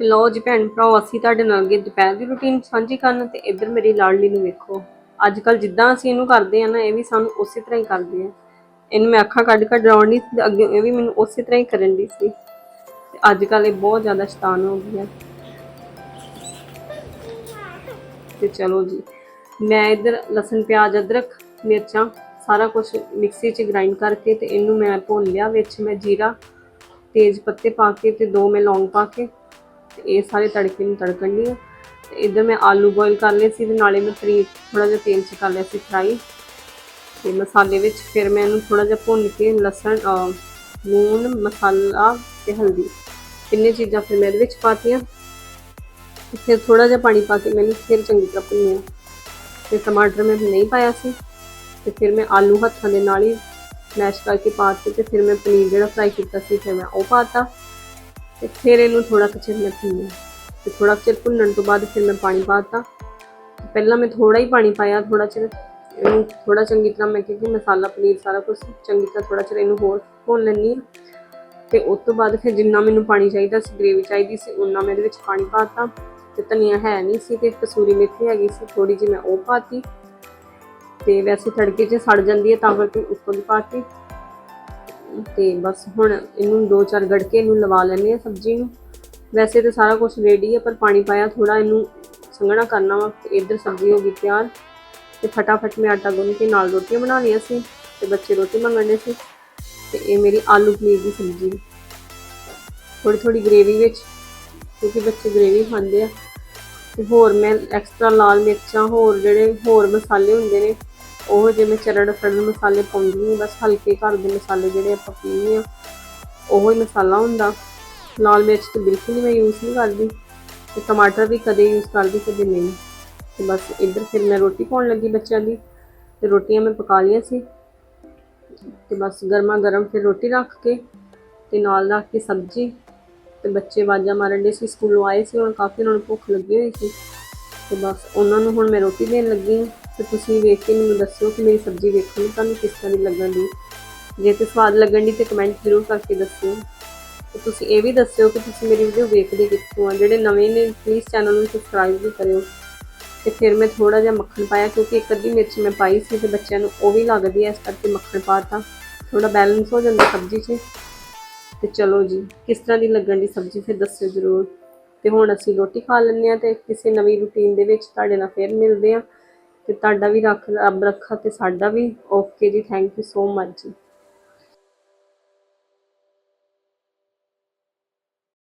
ਲਓ ਜੀ ਭੈਣ ਭਰਾਓ, ਅਸੀਂ ਤੁਹਾਡੇ ਨਾਲ ਅੱਗੇ ਦੁਪਹਿਰ ਦੀ ਰੁਟੀਨ ਸਾਂਝੀ ਕਰਨ ਤੇ ਇੱਧਰ ਮੇਰੀ ਲਾਡਲੀ ਨੂੰ ਵੇਖੋ। ਅੱਜ ਕੱਲ ਜਿੱਦਾਂ ਅਸੀਂ ਇਹਨੂੰ ਕਰਦੇ ਆ ਨਾ, ਇਹ ਵੀ ਸਾਨੂੰ ਉਸੇ ਤਰ੍ਹਾਂ ਹੀ ਕਰਦੀ ਹੈ ਇਹਨੂੰ ਮੈਂ ਅੱਖਾਂ ਕੱਢ ਕੱਢ ਡਰਾਉਣੀ ਸੀ ਅੱਗੇ ਇਹ ਵੀ ਮੈਨੂੰ ਉਸੇ ਤਰ੍ਹਾਂ ਹੀ ਕਰਨ ਦੀ ਸੀ। ਤੇ ਅੱਜ ਕੱਲ ਇਹ ਬਹੁਤ ਜ਼ਿਆਦਾ ਸ਼ੈਤਾਨ ਹੋ ਗਈ ਹੈ ਤੇ ਚਲੋ ਜੀ, ਮੈਂ ਇੱਧਰ ਲਸਣ, ਪਿਆਜ਼, ਅਦਰਕ, ਮਿਰਚਾਂ ਸਾਰਾ ਕੁਝ ਮਿਕਸੀ 'ਚ ਗ੍ਰਾਈਂਡ ਕਰਕੇ ਤੇ ਇਹਨੂੰ ਮੈਂ ਭੁੰਨ ਲਿਆ ਵਿੱਚ ਮੈਂ ਜੀਰਾ, ਤੇਜ਼ ਪੱਤੇ ਪਾ ਕੇ ਤੇ ਦੋ ਮੈਂ ਲੌਂਗ ਪਾ ਕੇ ਤੇ ਇਹ ਸਾਰੇ ਤੜਕੇ ਨੂੰ ਤੜਕਣ ਲਈ ਤੇ ਇੱਧਰ ਮੈਂ ਆਲੂ ਬੋਇਲ ਕਰ ਲਏ ਸੀ ਤੇ ਨਾਲੇ ਮੈਂ ਪਨੀਰ ਥੋੜਾ ਜਿਹਾ ਤੇਲ 'ਚ ਕਰ ਲਿਆ ਸੀ ਫਰਾਈ ਤੇ ਮਸਾਲੇ ਵਿੱਚ ਫਿਰ ਮੈਂ ਇਹਨੂੰ ਥੋੜਾ ਜਿਹਾ ਭੁੰਨ ਕੇ ਲਸਣ ਲੂਣ, ਮਸਾਲਾ ਤੇ ਹਲਦੀ। ਤਿੰਨੇ ਚੀਜ਼ਾਂ ਫਿਰ ਮੈਂ ਇਹਦੇ ਵਿੱਚ ਪਾਤੀਆਂ। ਫਿਰ ਥੋੜਾ ਜਿਹਾ ਪਾਣੀ ਪਾ ਕੇ ਮੈਨੂੰ ਫਿਰ ਚੰਗੀ ਤਰ੍ਹਾਂ ਭੁੰਨਿਆ। ਤੇ ਟਮਾਟਰ ਮੈਂ ਨਹੀਂ ਪਾਇਆ ਸੀ। ਤੇ ਫਿਰ ਮੈਂ ਆਲੂ ਹੱਥਾਂ ਦੇ ਨਾਲ ਹੀ ਮੈਸ਼ ਕਰਕੇ ਪਾ ਕੇ ਤੇ ਫਿਰ ਮੈਂ ਪਨੀਰ ਜਿਹੜਾ ਫਰਾਈ ਕੀਤਾ ਸੀ, ਫਿਰ ਮੈਂ ਉਹ ਪਾਤਾ ਤੇ ਫਿਰ ਇਹਨੂੰ ਥੋੜਾ ਕੁ ਚਿਰ ਮੈਂ ਭੁੰਨਿਆ ਤੇ ਥੋੜਾ ਚਿਰ ਭੁੰਨਣ ਤੋਂ ਬਾਅਦ ਫਿਰ ਮੈਂ ਪਾਣੀ ਪਾਤਾ ਤੇ ਪਹਿਲਾਂ ਮੈਂ ਥੋੜਾ ਹੀ ਪਾਣੀ ਪਾਇਆ ਥੋੜਾ ਚਿਰ ਇਹਨੂੰ ਥੋੜਾ ਚੰਗੀ ਤਰ੍ਹਾਂ ਮੈਂ ਕਿਉਂਕਿ ਮਸਾਲਾ, ਪਨੀਰ ਸਾਰਾ ਕੁਝ ਚੰਗੀ ਤਰ੍ਹਾਂ ਥੋੜਾ ਚਿਰ ਇਹਨੂੰ ਹੋਰ ਭੁੰਨ ਲੈਣੀ ਆ ਤੇ ਉਸ ਤੋਂ ਬਾਅਦ ਫਿਰ ਜਿੰਨਾ ਮੈਨੂੰ ਪਾਣੀ ਚਾਹੀਦਾ ਸੀ, ਗ੍ਰੇਵੀ ਚਾਹੀਦੀ ਸੀ ਉਨਾ ਮੈਂ ਇਹਦੇ ਵਿੱਚ ਪਾਣੀ ਪਾਤਾ ਤੇ ਧਨੀਆ ਹੈ ਨਹੀਂ ਸੀ ਤੇ ਕਸੂਰੀ ਮੇਥੀ ਹੈਗੀ ਸੀ ਥੋੜੀ ਜਿਹੀ ਮੈਂ ਉਹ ਪਾਤੀ। ਤੇ ਵੈਸੇ ਤੜਕੇ 'ਚ ਸੜ ਜਾਂਦੀ ਹੈ ਤਾਂ ਕਰਕੇ ਉੱਪਰ ਵੀ ਪਾਤੀ। ਤੇ ਬਸ ਹੁਣ ਇਹਨੂੰ ਦੋ ਚਾਰ ਗੜਕੇ ਇਹਨੂੰ ਲਵਾ ਲੈਣੇ ਆ ਸਬਜ਼ੀ ਨੂੰ। ਵੈਸੇ ਤਾਂ ਸਾਰਾ ਕੁਝ ਰੈਡੀ ਹੈ, ਪਰ ਪਾਣੀ ਪਾਇਆ ਥੋੜਾ ਇਹਨੂੰ ਸੰਘਣਾ ਕਰਨਾ ਵਾ ਇੱਧਰ ਸਬਜ਼ੀ ਹੋ ਗਈ ਤਿਆਰ। ਤੇ ਫਟਾਫਟ ਮੈਂ ਆਟਾ ਗੁੰਨ ਕੇ ਨਾਲ ਰੋਟੀਆਂ ਬਣਾ ਲਈਆਂ ਸੀ, ਤੇ ਬੱਚੇ ਰੋਟੀ ਮੰਗਣੇ ਸੀ। ਤੇ ਇਹ ਮੇਰੀ ਆਲੂ ਪਨੀਰ ਦੀ ਸਬਜ਼ੀ। ਥੋੜੀ ਥੋੜੀ ਗ੍ਰੇਵੀ ਵਿੱਚ, ਕਿਉਂਕਿ ਬੱਚੇ ਗ੍ਰੇਵੀ ਖਾਂਦੇ ਆ। ਤੇ ਹੋਰ ਮੈਂ ਐਕਸਟਰਾ ਲਾਲ ਮਿਰਚਾਂ, ਹੋਰ ਜਿਹੜੇ ਹੋਰ ਮਸਾਲੇ ਹੁੰਦੇ ਨੇ ਉਹ ਜਿਵੇਂ ਚਰੜ ਫੜਨ ਮਸਾਲੇ ਪਾਉਂਦੀ ਹਾਂ, ਬਸ ਹਲਕੇ ਘਰ ਦੇ ਮਸਾਲੇ ਜਿਹੜੇ ਆਪਾਂ ਪੀਂਦੇ ਆ ਉਹ ਹੀ ਮਸਾਲਾ ਹੁੰਦਾ। ਲਾਲ ਮਿਰਚ ਤੇ ਬਿਲਕੁਲ ਹੀ ਮੈਂ ਯੂਜ਼ ਨਹੀਂ ਕਰਦੀ ਤੇ ਟਮਾਟਰ ਵੀ ਕਦੇ ਯੂਜ਼ ਕਰਦੀ, ਕਦੇ ਨਹੀਂ। ਤੇ ਬਸ ਇੱਧਰ ਫਿਰ ਮੈਂ ਰੋਟੀ ਪਾਉਣ ਲੱਗੀ ਬੱਚਿਆਂ ਦੀ, ਤੇ ਰੋਟੀਆਂ ਮੈਂ ਪਕਾ ਲਈਆਂ ਸੀ। ਤੇ ਬਸ ਗਰਮਾ ਗਰਮ ਫਿਰ ਰੋਟੀ ਰੱਖ ਕੇ ਤੇ ਨਾਲ ਰੱਖ ਕੇ ਸਬਜ਼ੀ ਤੇ ਬੱਚੇ ਆਵਾਜ਼ਾਂ ਮਾਰਨ ਦੇ ਸੀ, ਸਕੂਲੋਂ ਆਏ ਸੀ, ਹੁਣ ਕਾਫੀ ਉਹਨਾਂ ਨੂੰ ਭੁੱਖ ਲੱਗੀ ਹੋਈ ਸੀ। ਤੇ ਬਸ ਉਹਨਾਂ ਨੂੰ ਹੁਣ ਮੈਂ ਰੋਟੀ ਦੇਣ ਲੱਗੀ ਹਾਂ। ਤੇ ਤੁਸੀਂ ਵੇਖ ਕੇ ਮੈਨੂੰ ਦੱਸਿਓ ਕਿ ਮੇਰੀ ਸਬਜ਼ੀ ਵੇਖਣ ਨੂੰ ਤੁਹਾਨੂੰ ਕਿਸ ਤਰ੍ਹਾਂ ਦੀ ਲੱਗਣ ਦੀ ਜੇ ਤੇ ਸਵਾਦ ਲੱਗਣ ਦੀ ਤੇ ਕਮੈਂਟ ਜ਼ਰੂਰ ਕਰਕੇ ਦੱਸਿਓ। ਤੇ ਤੁਸੀਂ ਇਹ ਵੀ ਦੱਸਿਓ ਕਿ ਤੁਸੀਂ ਮੇਰੀ ਵੀਡੀਓ ਵੇਖਦੇ ਕਿੱਥੋਂ ਆ, ਜਿਹੜੇ ਨਵੇਂ ਨੇ ਪਲੀਜ਼ ਚੈਨਲ ਨੂੰ ਸਬਸਕ੍ਰਾਈਬ ਵੀ ਕਰਿਓ। ਤੇ ਫਿਰ ਮੈਂ ਥੋੜਾ ਜਿਹਾ ਮੱਖਣ ਪਾਇਆ ਕਿਉਂਕਿ ਇੱਕ ਅੱਧੀ ਮਿਰਚ ਮੈਂ ਪਾਈ ਸੀ ਤੇ ਬੱਚਿਆਂ ਨੂੰ ਉਹ ਵੀ ਲੱਗਦੀ ਹੈ ਇਸ ਕਰਕੇ ਮੱਖਣ ਪਾਤਾ। ਥੋੜਾ ਬੈਲੈਂਸ ਹੋ ਜਾਂਦਾ ਸਬਜ਼ੀ 'ਚ। ਤੇ ਚਲੋ ਜੀ, ਕਿਸ ਤਰ੍ਹਾਂ ਦੀ ਲੱਗਣ ਦੀ ਸਬਜ਼ੀ ਫਿਰ ਦੱਸਿਓ ਜ਼ਰੂਰ। ਤੇ ਹੁਣ ਅਸੀਂ ਰੋਟੀ ਖਾ ਲੈਂਦੇ ਆ ਤੇ ਕਿਸੇ ਨਵੀਂ ਰੁਟੀਨ ਦੇ ਵਿੱਚ ਤੁਹਾਡੇ ਨਾਲ ਫੇਰ ਮਿਲਦੇ ਆ ਤੇ ਤੁਹਾਡਾ ਵੀ ਰੱਖ, ਰੱਬ ਰੱਖਾ ਤੇ ਸਾਡਾ ਵੀ okay ji thank you so much ji.